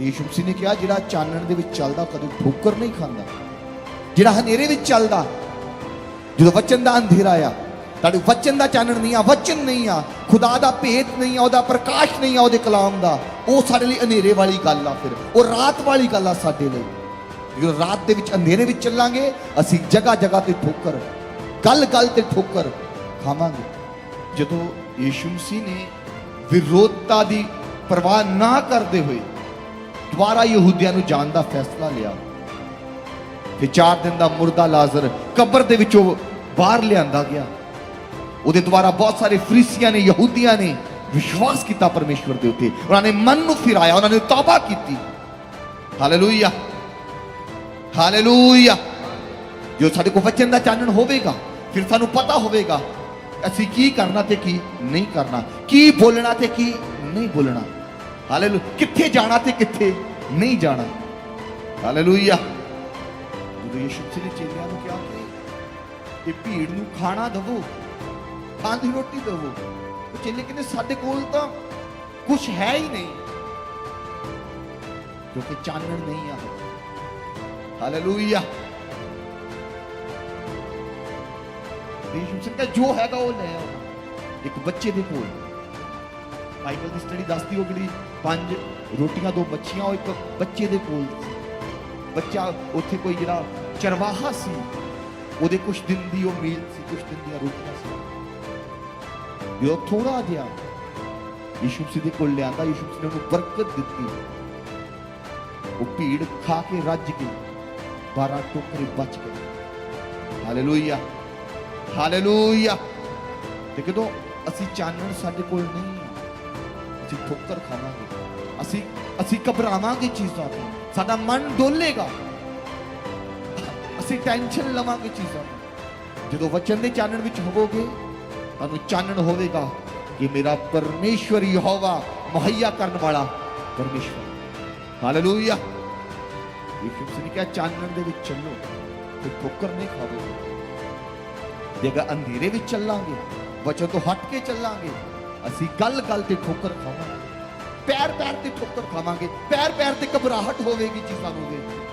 ਯੀਸ਼ੂ ਮਸੀਹ ਨੇ ਕਿਹਾ, ਜਿਹੜਾ ਚਾਨਣ ਦੇ ਵਿੱਚ ਚੱਲਦਾ ਕਦੇ ਠੋਕਰ ਨਹੀਂ ਖਾਂਦਾ। ਜਿਹੜਾ ਹਨੇਰੇ ਵਿੱਚ ਚੱਲਦਾ, ਜਦੋਂ ਵਚਨ ਦਾ ਅੰਧੇਰਾ ਆ, ਤੁਹਾਡੇ ਵਚਨ ਦਾ ਚਾਨਣ ਨਹੀਂ ਆ, ਵਚਨ ਨਹੀਂ ਆ, ਖੁਦਾ ਦਾ ਭੇਦ ਨਹੀਂ ਆ, ਉਹਦਾ ਪ੍ਰਕਾਸ਼ ਨਹੀਂ ਆ, ਉਹਦੇ ਕਲਾਮ ਦਾ, ਉਹ ਸਾਡੇ ਲਈ ਹਨੇਰੇ ਵਾਲੀ ਗੱਲ ਆ ਫਿਰ, ਉਹ ਰਾਤ ਵਾਲੀ ਗੱਲ ਆ ਸਾਡੇ ਲਈ। ਜਦੋਂ ਰਾਤ ਦੇ ਵਿੱਚ ਅੰਧੇਰੇ ਵਿੱਚ ਚੱਲਾਂਗੇ, ਅਸੀਂ ਜਗ੍ਹਾ ਜਗ੍ਹਾ ਤੇ ਠੋਕਰ ਗੱਲ ਗੱਲ ਤੇ ਠੋਕਰ ਖਾਵਾਂਗੇ। ਜਦੋਂ ਯੀਸ਼ੂ ਮਸੀਹ ਨੇ ਵਿਰੋਧਤਾ ਦੀ ਪਰਵਾਹ ਨਾ ਕਰਦੇ ਹੋਏ ਦੁਬਾਰਾ ਯਹੂਦੀਆਂ ਨੂੰ ਜਾਣ ਦਾ ਫੈਸਲਾ ਲਿਆ। ਤੇ 4 ਦਿਨ ਦਾ ਮੁਰਦਾ ਲਾਜ਼ਰ ਕਬਰ ਦੇ ਵਿੱਚੋਂ ਬਾਹਰ ਲਿਆਂਦਾ ਗਿਆ। ਉਹਦੇ ਦੁਆਰਾ ਬਹੁਤ ਸਾਰੇ ਫਰੀਸੀਆਂ ਨੇ, ਯਹੂਦੀਆਂ ਨੇ ਵਿਸ਼ਵਾਸ ਕੀਤਾ ਪਰਮੇਸ਼ਵਰ ਦੇ ਉੱਤੇ। ਉਹਨਾਂ ਨੇ ਮਨ ਨੂੰ ਫਿਰਾਇਆ, ਉਹਨਾਂ ਨੇ ਤੌਬਾ ਕੀਤੀ। ਹਾਲੇਲੂਇਆ। ਹਾਲੇਲੂਇਆ। ਜੋ ਸਾਡੇ ਕੋਲ ਵਚਨ ਦਾ ਚਾਨਣ ਹੋਵੇਗਾ, ਫਿਰ ਸਾਨੂੰ ਪਤਾ ਹੋਵੇਗਾ, ਅਸੀਂ ਕੀ ਕਰਨਾ ਤੇ ਕੀ ਨਹੀਂ ਕਰਨਾ, ਕੀ ਬੋਲਣਾ ਤੇ ਕੀ ਨਹੀਂ ਬੋਲਣਾ। ਹਾਲੇਲੂ ਕਿੱਥੇ ਜਾਣਾ ਤੇ ਕਿੱਥੇ ਨਹੀਂ ਜਾਣਾ? ਹਾਲੇਲੂਇਆ। ਜਦੋਂ ਯਿਸੂ ਨੇ ਚੇਲਿਆਂ ਨੂੰ ਕਿਹਾ ਕਿ ਇਹ ਭੀੜ ਨੂੰ ਖਾਣਾ ਦਵੋ, ਖਾਣ ਦੀ ਰੋਟੀ ਦਵੋ। ਉਹ ਚੇਲੇ ਕਹਿੰਦੇ, ਸਾਡੇ ਕੋਲ ਤਾਂ ਕੁਝ ਹੈ ਹੀ ਨਹੀਂ, ਕਿਉਂਕਿ ਚਾਨਣ ਨਹੀਂ ਆ। ਹਾਲੇਲੂਇਆ। ਯਿਸੂ ਮਸੀਹ ਕਹਿੰਦਾ ਜੋ ਹੈਗਾ ਉਹ ਲੈ ਆਓ। ਇੱਕ ਬੱਚੇ ਦੇ ਕੋਲ। ਬਾਈਬਲ ਦੀ ਸਟੱਡੀ ਦੱਸਦੀ ਉਹ ਜਿਹੜੀ ਪੰਜ ਰੋਟੀਆਂ, ਦੋ ਮੱਛੀਆਂ, ਉਹ ਇੱਕ ਬੱਚੇ ਦੇ ਕੋਲ ਸੀ। ਬੱਚਾ ਉੱਥੇ ਕੋਈ ਜਿਹੜਾ ਚਰਵਾਹਾ ਸੀ, ਉਹਦੇ ਕੁਝ ਦਿਨ ਦੀ ਉਹ ਮੀਲ ਸੀ ਕੁਝ ਦਿਨ ਦੀਆਂ ਰੋਟੀਆਂ ਸੀ। ਜਦੋਂ ਥੋੜਾ ਜਿਹਾ ਯਿਸੂ ਸੀ ਦੇ ਕੋਲ ਲਿਆਂਦਾ, ਯਿਸੂ ਮਸੀਹ ਨੇ ਉਹਨੂੰ ਬਰਕਤ ਦਿੱਤੀ। ਉਹ ਭੀੜ ਖਾ ਕੇ ਰੱਜ ਗਈ। 12 ਟੋਕਰੇ ਬਚ ਗਏ। ਹਾਲੇਲੂਇਆ। ਹਾਲੇਲੂਇਆ। ਤੇ ਕਦੋਂ ਅਸੀਂ ਚਾਨਣ ਸਾਡੇ ਕੋਲ ਨਹੀਂ ਅਸੀਂ ਠੋਕਰ ਖਾਵਾਂਗੇ। ਅਸੀਂ ਅਸੀਂ ਘਬਰਾਵਾਂਗੇ ਚੀਜ਼ਾਂ ਤੋਂ। ਸਾਡਾ ਮਨ ਡੋਲੇਗਾ। ਅਸੀਂ ਟੈਨਸ਼ਨ ਲਵਾਂਗੇ ਚੀਜ਼ਾਂ ਜਦੋਂ ਵਚਨ ਦੇ ਚਾਨਣ ਵਿੱਚ ਹੋਵੋਗੇ, ਤੁਹਾਨੂੰ ਚਾਨਣ ਹੋਵੇਗਾ ਕਿ ਮੇਰਾ ਪਰਮੇਸ਼ਵਰ ਯਹੋਵਾ ਮੁਹੱਈਆ ਕਰਨ ਵਾਲਾ ਪਰਮੇਸ਼ਵਰ। ਹਾਲੇਲੂਇਆ ਯਿਸੂ ਨੇ ਕਿਹਾ, ਚਾਨਣ ਦੇ ਵਿੱਚ ਚੱਲੋ ਤੇ ਠੋਕਰ ਨਹੀਂ ਖਾਵੋਗੇ ਜੇ ਅਗਰ ਅੰਧੇਰੇ ਵਿੱਚ ਚੱਲਾਂਗੇ, ਵਚਨ ਤੋਂ ਹਟ ਕੇ ਚੱਲਾਂਗੇ ਅਸੀਂ ਗੱਲ ਗੱਲ ਤੇ ਠੋਕਰ ਖਾਵਾਂਗੇ। ਪੈਰ ਪੈਰ ਤੇ ਠੋਕਰ ਖਾਵਾਂਗੇ। ਪੈਰ ਪੈਰ ਤੇ ਘਬਰਾਹਟ ਹੋਵੇਗੀ ਚੀਜ਼ਾਂ ਦੇਖ